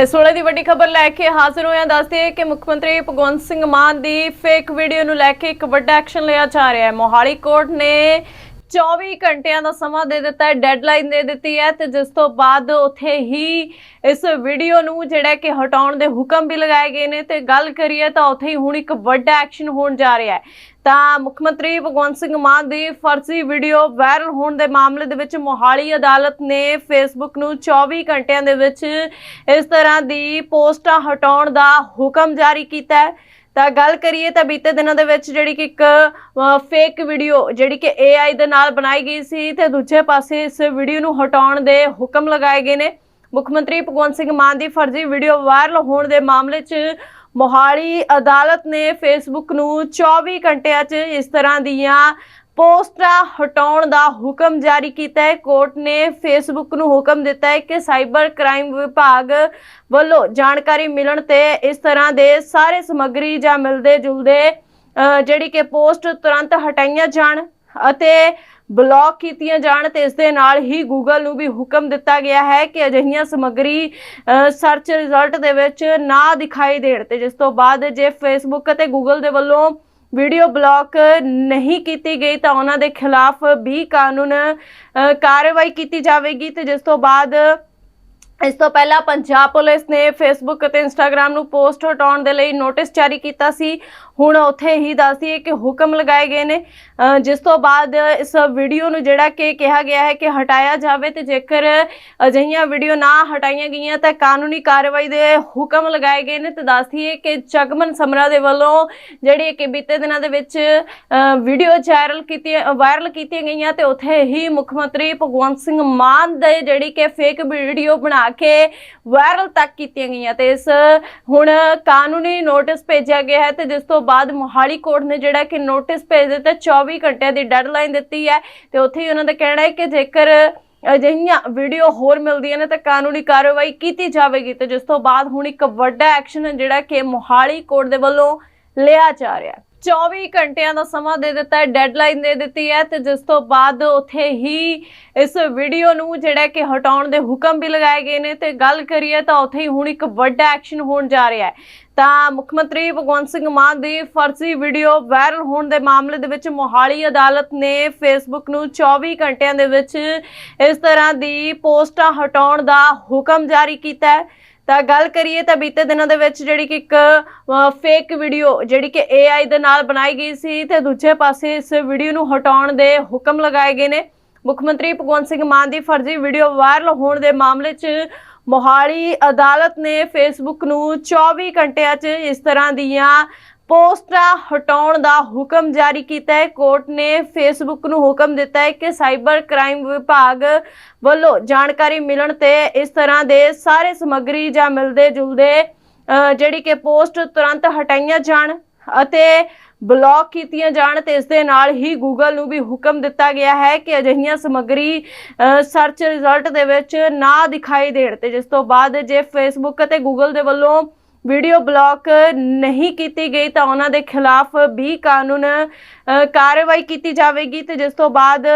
ਇਸ ਵੇਲੇ ਦੀ ਵੱਡੀ ਖਬਰ ਲੈ ਕੇ ਹਾਜ਼ਰ ਹੋਇਆ ਹਾਂ ਦੱਸਦੇ ਕਿ ਮੁੱਖ ਮੰਤਰੀ ਭਗਵੰਤ ਸਿੰਘ ਮਾਨ ਦੀ ਫੇਕ ਵੀਡੀਓ ਨੂੰ ਲੈ ਕੇ ਇੱਕ ਵੱਡਾ ਐਕਸ਼ਨ ਲਿਆ ਜਾ ਰਿਹਾ ਹੈ। ਮੋਹਾਲੀ ਕੋਰਟ ਨੇ 24 ਘੰਟਿਆਂ ਦਾ ਸਮਾਂ ਦੇ ਦਿੱਤਾ ਹੈ ਡੈਡਲਾਈਨ ਦੇ ਦਿੱਤੀ ਹੈ ਤੇ ਜਿਸ ਤੋਂ ਬਾਅਦ ਉੱਥੇ ਹੀ ਇਸ ਵੀਡੀਓ ਨੂੰ ਜਿਹੜਾ ਕਿ ਹਟਾਉਣ ਦੇ ਹੁਕਮ ਵੀ ਲਗਾਏ ਗਏ ਨੇ ਤੇ ਗੱਲ ਕਰੀਏ ਤਾਂ ਉੱਥੇ ਹੀ ਹੁਣ ਇੱਕ ਵੱਡਾ ਐਕਸ਼ਨ ਹੋਣ ਜਾ ਰਿਹਾ ਹੈ। ਤਾਂ ਮੁੱਖ ਮੰਤਰੀ ਭਗਵੰਤ ਸਿੰਘ ਮਾਨ ਦੀ ਫਰਜ਼ੀ ਵੀਡੀਓ ਵਾਇਰਲ ਹੋਣ ਦੇ ਮਾਮਲੇ ਦੇ ਵਿੱਚ ਮੋਹਾਲੀ ਅਦਾਲਤ ਨੇ ਫੇਸਬੁੱਕ ਨੂੰ 24 ਘੰਟਿਆਂ ਦੇ ਵਿੱਚ ਇਸ ਤਰ੍ਹਾਂ ਦੀ ਪੋਸਟਾਂ ਹਟਾਉਣ ਦਾ ਹੁਕਮ ਜਾਰੀ ਕੀਤਾ ਹੈ। ਤਾਂ ਗੱਲ ਕਰੀਏ ਤਾਂ ਬੀਤੇ ਦਿਨਾਂ ਦੇ ਵਿੱਚ ਜਿਹੜੀ ਕਿ ਇੱਕ ਫੇਕ ਵੀਡੀਓ ਜਿਹੜੀ ਕਿ AI ਦੇ ਨਾਲ ਬਣਾਈ ਗਈ ਸੀ ਤੇ ਦੂਜੇ ਪਾਸੇ ਇਸ ਵੀਡੀਓ ਨੂੰ ਹਟਾਉਣ ਦੇ ਹੁਕਮ ਲਗਾਏ ਗਏ ਨੇ। ਮੁੱਖ ਮੰਤਰੀ ਭਗਵੰਤ ਸਿੰਘ ਮਾਨ ਦੀ ਫਰਜ਼ੀ ਵੀਡੀਓ ਵਾਇਰਲ ਹੋਣ ਦੇ ਮਾਮਲੇ 'ਚ ਮੋਹਾਲੀ ਅਦਾਲਤ ਨੇ ਫੇਸਬੁੱਕ ਨੂੰ 24 ਘੰਟਿਆਂ 'ਚ ਇਸ ਤਰ੍ਹਾਂ ਦੀਆਂ ਪੋਸਟਾਂ ਹਟਾਉਣ ਦਾ ਹੁਕਮ ਜਾਰੀ ਕੀਤਾ ਹੈ। ਕੋਰਟ ਨੇ ਫੇਸਬੁੱਕ ਨੂੰ ਹੁਕਮ ਦਿੱਤਾ ਹੈ ਕਿ ਸਾਈਬਰ ਕ੍ਰਾਈਮ ਵਿਭਾਗ ਵੱਲੋਂ ਜਾਣਕਾਰੀ ਮਿਲਣ ਤੇ ਇਸ ਤਰ੍ਹਾਂ ਦੇ ਸਾਰੇ ਸਮੱਗਰੀ ਜਾਂ ਮਿਲਦੇ ਜੁਲਦੇ ਜਿਹੜੀ ਕਿ ਪੋਸਟ ਤੁਰੰਤ ਹਟਾਈਆਂ ਜਾਣ ਅਤੇ ਬਲੌਕ ਕੀਤੀਆਂ ਜਾਣ ਤੇ ਇਸ ਦੇ ਨਾਲ ਹੀ ਗੂਗਲ ਨੂੰ ਵੀ ਹੁਕਮ ਦਿੱਤਾ ਗਿਆ ਹੈ ਕਿ ਅਜਿਹੀਆਂ ਸਮੱਗਰੀ ਸਰਚ ਰਿਜ਼ਲਟ ਦੇ ਵਿੱਚ ਨਾ ਦਿਖਾਈ ਦੇਣ ਤੇ ਜਿਸ ਤੋਂ ਬਾਅਦ ਜੇ ਫੇਸਬੁੱਕ ਅਤੇ ਗੂਗਲ ਦੇ ਵੱਲੋਂ ਵੀਡੀਓ ਬਲੌਕ ਨਹੀਂ ਕੀਤੀ ਗਈ ਤਾਂ ਉਹਨਾਂ ਦੇ ਖਿਲਾਫ ਵੀ ਕਾਨੂੰਨ ਅ, ਕਾਰਵਾਈ ਕੀਤੀ ਜਾਵੇਗੀ ਤੇ ਜਿਸ ਤੋਂ ਬਾਅਦ ਇਸ ਤੋਂ ਪਹਿਲਾਂ ਪੰਜਾਬ ਪੁਲਿਸ ਨੇ ਫੇਸਬੁੱਕ ਅਤੇ ਇੰਸਟਾਗ੍ਰam ਨੂੰ ਪੋਸਟ ਹਟਾਉਣ ਦੇ ਲਈ ਨੋਟਿਸ ਜਾਰੀ ਕੀਤਾ ਸੀ। ਹੁਣ ਉੱਥੇ ਹੀ ਦੱਸਦੀਏ ਕਿ ਹੁਕਮ ਲਗਾਏ ਗਏ ਨੇ। ਜਿਸ ਤੋਂ ਬਾਅਦ ਇਸ ਵੀਡੀਓ ਨੂੰ ਜਿਹੜਾ ਕਿ ਕਿਹਾ ਗਿਆ ਹੈ ਕਿ ਹਟਾਇਆ ਜਾਵੇ ਤੇ ਜੇਕਰ ਅਜਿਹੀਆਂ ਵੀਡੀਓ ਨਾ ਹਟਾਈਆਂ ਗਈਆਂ ਤਾਂ ਕਾਨੂੰਨੀ ਕਾਰਵਾਈ ਦੇ ਹੁਕਮ ਲਗਾਏ ਗਏ ਨੇ ਤੇ ਦੱਸਦੀਏ ਕਿ ਚਗਮਨ ਸਮਰਾ ਦੇ ਵੱਲੋਂ ਜਿਹੜੀ ਕਿ ਬੀਤੇ ਦਿਨਾਂ ਦੇ ਵਿੱਚ ਵੀਡੀਓ ਵਾਇਰਲ ਕੀਤੀ, ਵਾਇਰਲ ਕੀਤੀਆਂ ਗਈਆਂ ਤੇ ਉੱਥੇ ਹੀ ਮੁੱਖ ਮੰਤਰੀ ਭਗਵੰਤ ਸਿੰਘ ਮਾਨ ਦੇ ਜਿਹੜੀ ਕਿ ਫੇਕ ਵੀਡੀਓ ਬਣਾ ਕੇ ਵਾਇਰਲ ਤੱਕ ਕੀਤੀਆਂ ਗਈਆਂ ਤੇ ਇਸ ਹੁਣ ਕਾਨੂੰਨੀ ਨੋਟਿਸ ਭੇਜਿਆ ਗਿਆ ਹੈ ਤੇ ਜਿਸ ਤੋਂ ਬਾਅਦ ਮੋਹਾਲੀ ਕੋਰਟ ਨੇ ਜਿਹੜਾ ਕਿ ਨੋਟਿਸ ਭੇਜ ਦਿੱਤਾ 24 ਘੰਟਿਆਂ ਦੀ ਡੈਡਲਾਈਨ ਦਿੱਤੀ ਹੈ ਤੇ ਉੱਥੇ ਹੀ ਉਹਨਾਂ ਦਾ ਕਹਿਣਾ ਹੈ ਕਿ ਜੇਕਰ ਅਜਿਹੀਆਂ ਵੀਡੀਓ ਹੋਰ ਮਿਲਦੀਆਂ ਨੇ ਤਾਂ ਕਾਨੂੰਨੀ ਕਾਰਵਾਈ ਕੀਤੀ ਜਾਵੇਗੀ ਤੇ ਜਿਸ ਤੋਂ ਬਾਅਦ ਹੁਣ ਇੱਕ ਵੱਡਾ ਐਕਸ਼ਨ ਜਿਹੜਾ ਕਿ ਮੋਹਾਲੀ ਕੋਰਟ ਦੇ ਵੱਲੋਂ ਲਿਆ ਜਾ ਰਿਹਾ ਹੈ। 24 ਘੰਟਿਆਂ ਦਾ ਸਮਾਂ ਦੇ ਦਿੱਤਾ ਹੈ ਡੈਡਲਾਈਨ ਦੇ ਦਿੱਤੀ ਹੈ ਤੇ ਜਿਸ ਤੋਂ ਬਾਅਦ ਉੱਥੇ ਹੀ ਇਸ ਵੀਡੀਓ ਨੂੰ ਜਿਹੜਾ ਕਿ ਹਟਾਉਣ ਦੇ ਹੁਕਮ ਵੀ ਲਗਾਏ ਗਏ ਨੇ ਤੇ ਗੱਲ ਕਰੀਏ ਤਾਂ ਉੱਥੇ ਹੀ ਹੁਣ ਇੱਕ ਵੱਡਾ ਐਕਸ਼ਨ ਹੋਣ ਜਾ ਰਿਹਾ ਹੈ। ਤਾਂ ਮੁੱਖ ਮੰਤਰੀ ਭਗਵੰਤ ਸਿੰਘ ਮਾਨ ਦੀ ਫਰਜ਼ੀ ਵੀਡੀਓ ਵਾਇਰਲ ਹੋਣ ਦੇ ਮਾਮਲੇ ਦੇ ਵਿੱਚ ਮੋਹਾਲੀ ਅਦਾਲਤ ਨੇ ਫੇਸਬੁੱਕ ਨੂੰ 24 ਘੰਟਿਆਂ ਦੇ ਵਿੱਚ ਇਸ ਤਰ੍ਹਾਂ ਦੀ ਪੋਸਟਾਂ ਹਟਾਉਣ ਦਾ ਹੁਕਮ ਜਾਰੀ ਕੀਤਾ ਹੈ। ਤਾਂ ਗੱਲ ਕਰੀਏ ਤਾਂ ਬੀਤੇ ਦਿਨਾਂ ਦੇ ਵਿੱਚ ਜਿਹੜੀ ਕਿ ਇੱਕ ਫੇਕ ਵੀਡੀਓ ਜਿਹੜੀ ਕਿ AI ਦੇ ਨਾਲ ਬਣਾਈ ਗਈ ਸੀ ਤੇ ਦੂਜੇ ਪਾਸੇ ਇਸ ਵੀਡੀਓ ਨੂੰ ਹਟਾਉਣ ਦੇ ਹੁਕਮ ਲਗਾਏ ਗਏ ਨੇ। ਮੁੱਖ ਮੰਤਰੀ ਭਗਵੰਤ ਸਿੰਘ ਮਾਨ ਦੀ ਫਰਜ਼ੀ ਵੀਡੀਓ ਵਾਇਰਲ ਹੋਣ ਦੇ ਮਾਮਲੇ 'ਚ ਮੋਹਾਲੀ ਅਦਾਲਤ ਨੇ ਫੇਸਬੁੱਕ ਨੂੰ 24 ਘੰਟਿਆਂ 'ਚ ਇਸ ਤਰ੍ਹਾਂ ਦੀਆਂ ਪੋਸਟਾਂ ਹਟਾਉਣ ਦਾ ਹੁਕਮ ਜਾਰੀ ਕੀਤਾ ਹੈ। ਕੋਰਟ ਨੇ ਫੇਸਬੁੱਕ ਨੂੰ ਹੁਕਮ ਦਿੱਤਾ ਹੈ ਕਿ ਸਾਈਬਰ ਕ੍ਰਾਈਮ ਵਿਭਾਗ ਵੱਲੋਂ ਜਾਣਕਾਰੀ ਮਿਲਣ ਤੇ ਇਸ ਤਰ੍ਹਾਂ ਦੇ ਸਾਰੇ ਸਮੱਗਰੀ ਜਾਂ ਮਿਲਦੇ ਜੁਲਦੇ ਜਿਹੜੀ ਕਿ ਪੋਸਟ ਤੁਰੰਤ ਹਟਾਈਆਂ ਜਾਣ ਅਤੇ ਬਲੌਕ ਕੀਤੀਆਂ ਜਾਣ ਤੇ ਇਸ ਦੇ ਨਾਲ ਹੀ ਗੂਗਲ ਨੂੰ ਵੀ ਹੁਕਮ ਦਿੱਤਾ ਗਿਆ ਹੈ ਕਿ ਅਜਿਹੀਆਂ ਸਮੱਗਰੀ ਸਰਚ ਰਿਜ਼ਲਟ ਦੇ ਵਿੱਚ ਨਾ ਦਿਖਾਈ ਦੇਣ ਤੇ ਜਿਸ ਤੋਂ ਬਾਅਦ ਜੇ ਫੇਸਬੁੱਕ ਅਤੇ ਗੂਗਲ ਦੇ ਵੱਲੋਂ ਵੀਡੀਓ ਬਲੌਕ ਨਹੀਂ ਕੀਤੀ ਗਈ ਤਾਂ ਉਹਨਾਂ ਦੇ ਖਿਲਾਫ ਵੀ ਕਾਨੂੰਨ ਕਾਰਵਾਈ ਕੀਤੀ ਜਾਵੇਗੀ ਤੇ ਜਿਸ ਤੋਂ ਬਾਅਦ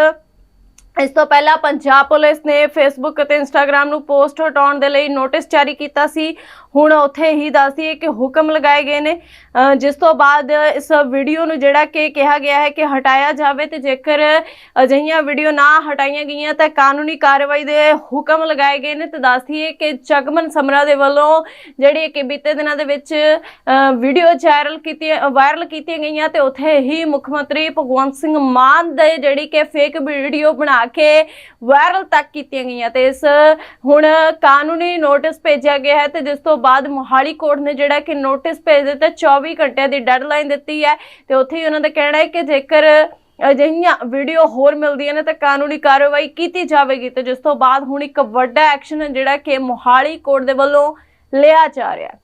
ਇਸ ਤੋਂ ਪਹਿਲਾਂ ਪੰਜਾਬ ਪੁਲਿਸ ਨੇ ਫੇਸਬੁੱਕ ਅਤੇ ਇੰਸਟਾਗ੍ਰam ਨੂੰ ਪੋਸਟ ਹਟਾਉਣ ਦੇ ਲਈ ਨੋਟਿਸ ਜਾਰੀ ਕੀਤਾ ਸੀ। ਹੁਣ ਉੱਥੇ ਹੀ ਦੱਸਦੀਏ ਕਿ ਹੁਕਮ ਲਗਾਏ ਗਏ ਨੇ। ਜਿਸ ਤੋਂ ਬਾਅਦ ਇਸ ਵੀਡੀਓ ਨੂੰ ਜਿਹੜਾ ਕਿ ਕਿਹਾ ਗਿਆ ਹੈ ਕਿ ਹਟਾਇਆ ਜਾਵੇ ਤੇ ਜੇਕਰ ਅਜਿਹੀਆਂ ਵੀਡੀਓ ਨਾ ਹਟਾਈਆਂ ਗਈਆਂ ਤਾਂ ਕਾਨੂੰਨੀ ਕਾਰਵਾਈ ਦੇ ਹੁਕਮ ਲਗਾਏ ਗਏ ਨੇ। ਤੇ ਦੱਸਦੀਏ ਕਿ ਜਗਮਨ ਸਮਰਾ ਦੇ ਵੱਲੋਂ ਜਿਹੜੀ ਕਿ ਬੀਤੇ ਦਿਨਾਂ ਦੇ ਵਿੱਚ ਵੀਡੀਓ ਵਾਇਰਲ ਕੀਤੀ, ਵਾਇਰਲ ਕੀਤੀਆਂ ਗਈਆਂ ਤੇ ਉੱਥੇ ਹੀ ਮੁੱਖ ਮੰਤਰੀ ਭਗਵੰਤ ਸਿੰਘ ਮਾਨ ਦੇ ਜਿਹੜੀ ਕਿ ਫੇਕ ਵੀਡੀਓ ਬਣਾ ਕੇ ਵਾਇਰਲ ਤੱਕ ਕੀਤੀਆਂ ਗਈਆਂ ਤੇ ਇਸ, ਹੁਣ ਕਾਨੂੰਨੀ ਨੋਟਿਸ ਭੇਜਿਆ ਗਿਆ ਹੈ ਤੇ ਜਿਸ ਤੋਂ ਬਾਅਦ ਮੋਹਾਲੀ ਕੋਰਟ ਨੇ ਜਿਹੜਾ ਕਿ ਨੋਟਿਸ ਭੇਜ ਦਿੱਤਾ 24 ਘੰਟਿਆਂ ਦੀ ਡੈਡਲਾਈਨ ਦਿੱਤੀ ਹੈ ਤੇ ਉੱਥੇ ਹੀ ਉਹਨਾਂ ਦਾ ਕਹਿਣਾ ਹੈ ਕਿ ਜੇਕਰ ਅਜਿਹੀਆਂ ਵੀਡੀਓ ਹੋਰ ਮਿਲਦੀਆਂ ਨੇ ਤਾਂ ਕਾਨੂੰਨੀ ਕਾਰਵਾਈ ਕੀਤੀ ਜਾਵੇਗੀ ਤੇ ਜਿਸ ਤੋਂ ਬਾਅਦ ਹੁਣ ਇੱਕ ਵੱਡਾ ਐਕਸ਼ਨ ਜਿਹੜਾ ਕਿ ਮੋਹਾਲੀ ਕੋਰਟ ਦੇ ਵੱਲੋਂ ਲਿਆ ਜਾ ਰਿਹਾ ਹੈ।